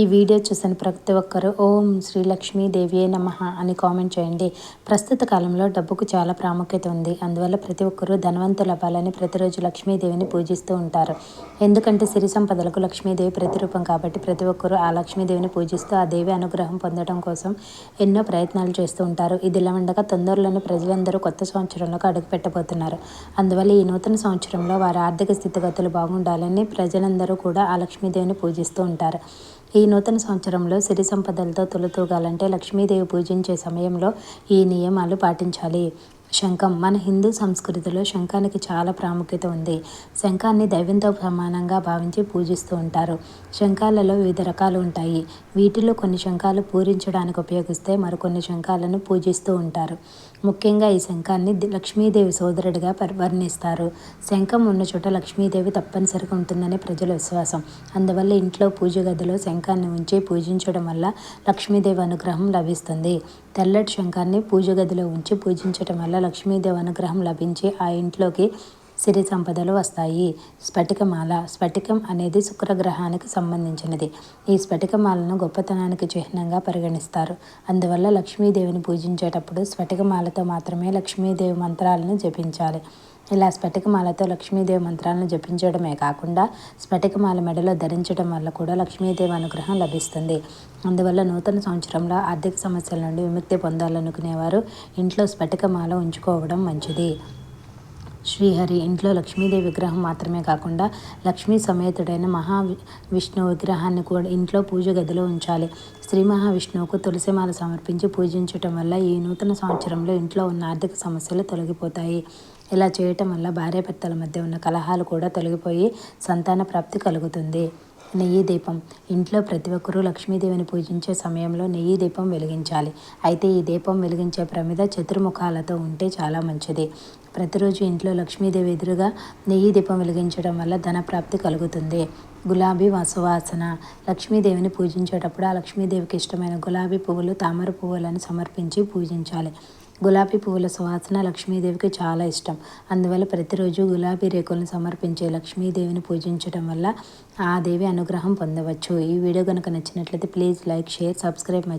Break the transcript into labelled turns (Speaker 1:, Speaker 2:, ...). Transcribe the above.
Speaker 1: ఈ వీడియో చూసిన ప్రతి ఒక్కరూ ఓం శ్రీ లక్ష్మీదేవియే నమ అని కామెంట్ చేయండి. ప్రస్తుత కాలంలో డబ్బుకు చాలా ప్రాముఖ్యత ఉంది. అందువల్ల ప్రతి ఒక్కరూ ధనవంతులు అవ్వాలని ప్రతిరోజు లక్ష్మీదేవిని పూజిస్తూ ఉంటారు. ఎందుకంటే సిరి సంపదలకు లక్ష్మీదేవి ప్రతిరూపం కాబట్టి ప్రతి ఒక్కరూ ఆ లక్ష్మీదేవిని పూజిస్తూ ఆ దేవి అనుగ్రహం పొందడం కోసం ఎన్నో ప్రయత్నాలు చేస్తూ ఉంటారు. ఇదిలా ఉండగా తొందరలోనే ప్రజలందరూ కొత్త సంవత్సరంలోకి అడుగు పెట్టబోతున్నారు. అందువల్ల ఈ నూతన సంవత్సరంలో వారి ఆర్థిక స్థితిగతులు బాగుండాలని ప్రజలందరూ కూడా ఆ లక్ష్మీదేవిని పూజిస్తూ ఉంటారు. ఈ నూతన సంవత్సరంలో సిరి సంపదలతో తొలతూగాలంటే లక్ష్మీదేవి పూజించే సమయంలో ఈ నియమాలు పాటించాలి. శంఖం. మన హిందూ సంస్కృతిలో శంఖానికి చాలా ప్రాముఖ్యత ఉంది. శంఖాన్ని దైవంతో సమానంగా భావించి పూజిస్తూ ఉంటారు. శంఖాలలో వివిధ రకాలు ఉంటాయి. వీటిలో కొన్ని శంఖాలు పూరించడానికి ఉపయోగిస్తే మరికొన్ని శంఖాలను పూజిస్తూ ఉంటారు. ముఖ్యంగా ఈ శంఖాన్ని లక్ష్మీదేవి సోదరుడిగా వర్ణిస్తారు. శంఖం ఉన్న చోట లక్ష్మీదేవి తప్పనిసరిగా ఉంటుందని ప్రజల విశ్వాసం. అందువల్ల ఇంట్లో పూజ గదిలో శంఖాన్ని ఉంచి పూజించడం వల్ల లక్ష్మీదేవి అనుగ్రహం లభిస్తుంది. తెల్లటి శంఖాన్ని పూజ గదిలో ఉంచి పూజించడం వల్ల లక్ష్మీదేవి అనుగ్రహం లభించి ఆ ఇంట్లోకి సిరి సంపదలు వస్తాయి. స్ఫటికమాల స్ఫటికం అనేది శుక్రగ్రహానికి సంబంధించినది. ఈ స్ఫటికమాలను గొప్పతనానికి చిహ్నంగా పరిగణిస్తారు. అందువల్ల లక్ష్మీదేవిని పూజించేటప్పుడు స్ఫటికమాలతో మాత్రమే లక్ష్మీదేవి మంత్రాలను జపించాలి. ఇలా స్ఫటికమాలతో లక్ష్మీదేవి మంత్రాలను జపించడమే కాకుండా స్ఫటికమాల మెడలో ధరించడం వల్ల కూడా లక్ష్మీదేవి అనుగ్రహం లభిస్తుంది. అందువల్ల నూతన సంవత్సరంలో ఆర్థిక సమస్యల నుండి విముక్తి పొందాలనుకునేవారు ఇంట్లో స్ఫటికమాల ఉంచుకోవడం మంచిది. శ్రీహరి ఇంట్లో లక్ష్మీదేవి విగ్రహం మాత్రమే కాకుండా లక్ష్మీ సమేతుడైన మహా విష్ణు విగ్రహాన్ని కూడా ఇంట్లో పూజ గదిలో ఉంచాలి. శ్రీ మహావిష్ణువుకు తులసిమాల సమర్పించి పూజించటం వల్ల ఈ నూతన సంవత్సరంలో ఇంట్లో ఉన్న ఆర్థిక సమస్యలు తొలగిపోతాయి. ఇలా చేయటం వల్ల భార్యాభర్తల మధ్య ఉన్న కలహాలు కూడా తొలగిపోయి సంతాన ప్రాప్తి కలుగుతుంది. నెయ్యి దీపం. ఇంట్లో ప్రతి ఒక్కరూ లక్ష్మీదేవిని పూజించే సమయంలో నెయ్యి దీపం వెలిగించాలి. అయితే ఈ దీపం వెలిగించే ప్రమిద చతుర్ముఖాలతో ఉంటే చాలా మంచిది. ప్రతిరోజు ఇంట్లో లక్ష్మీదేవి ఎదురుగా నెయ్యి దీపం వెలిగించడం వల్ల ధన ప్రాప్తి కలుగుతుంది. గులాబీ వసువాసన. లక్ష్మీదేవిని పూజించేటప్పుడు ఆ లక్ష్మీదేవికి ఇష్టమైన గులాబీ పువ్వులు తామర పువ్వులను సమర్పించి పూజించాలి. గులాబీ పువ్వుల సువాసన లక్ష్మీదేవికి చాలా ఇష్టం. అందువల్ల ప్రతిరోజు గులాబీ రేకులను సమర్పించే లక్ష్మీదేవిని పూజించడం వల్ల ఆ దేవి అనుగ్రహం పొందవచ్చు. ఈ వీడియో కనుక నచ్చినట్లయితే please like share subscribe my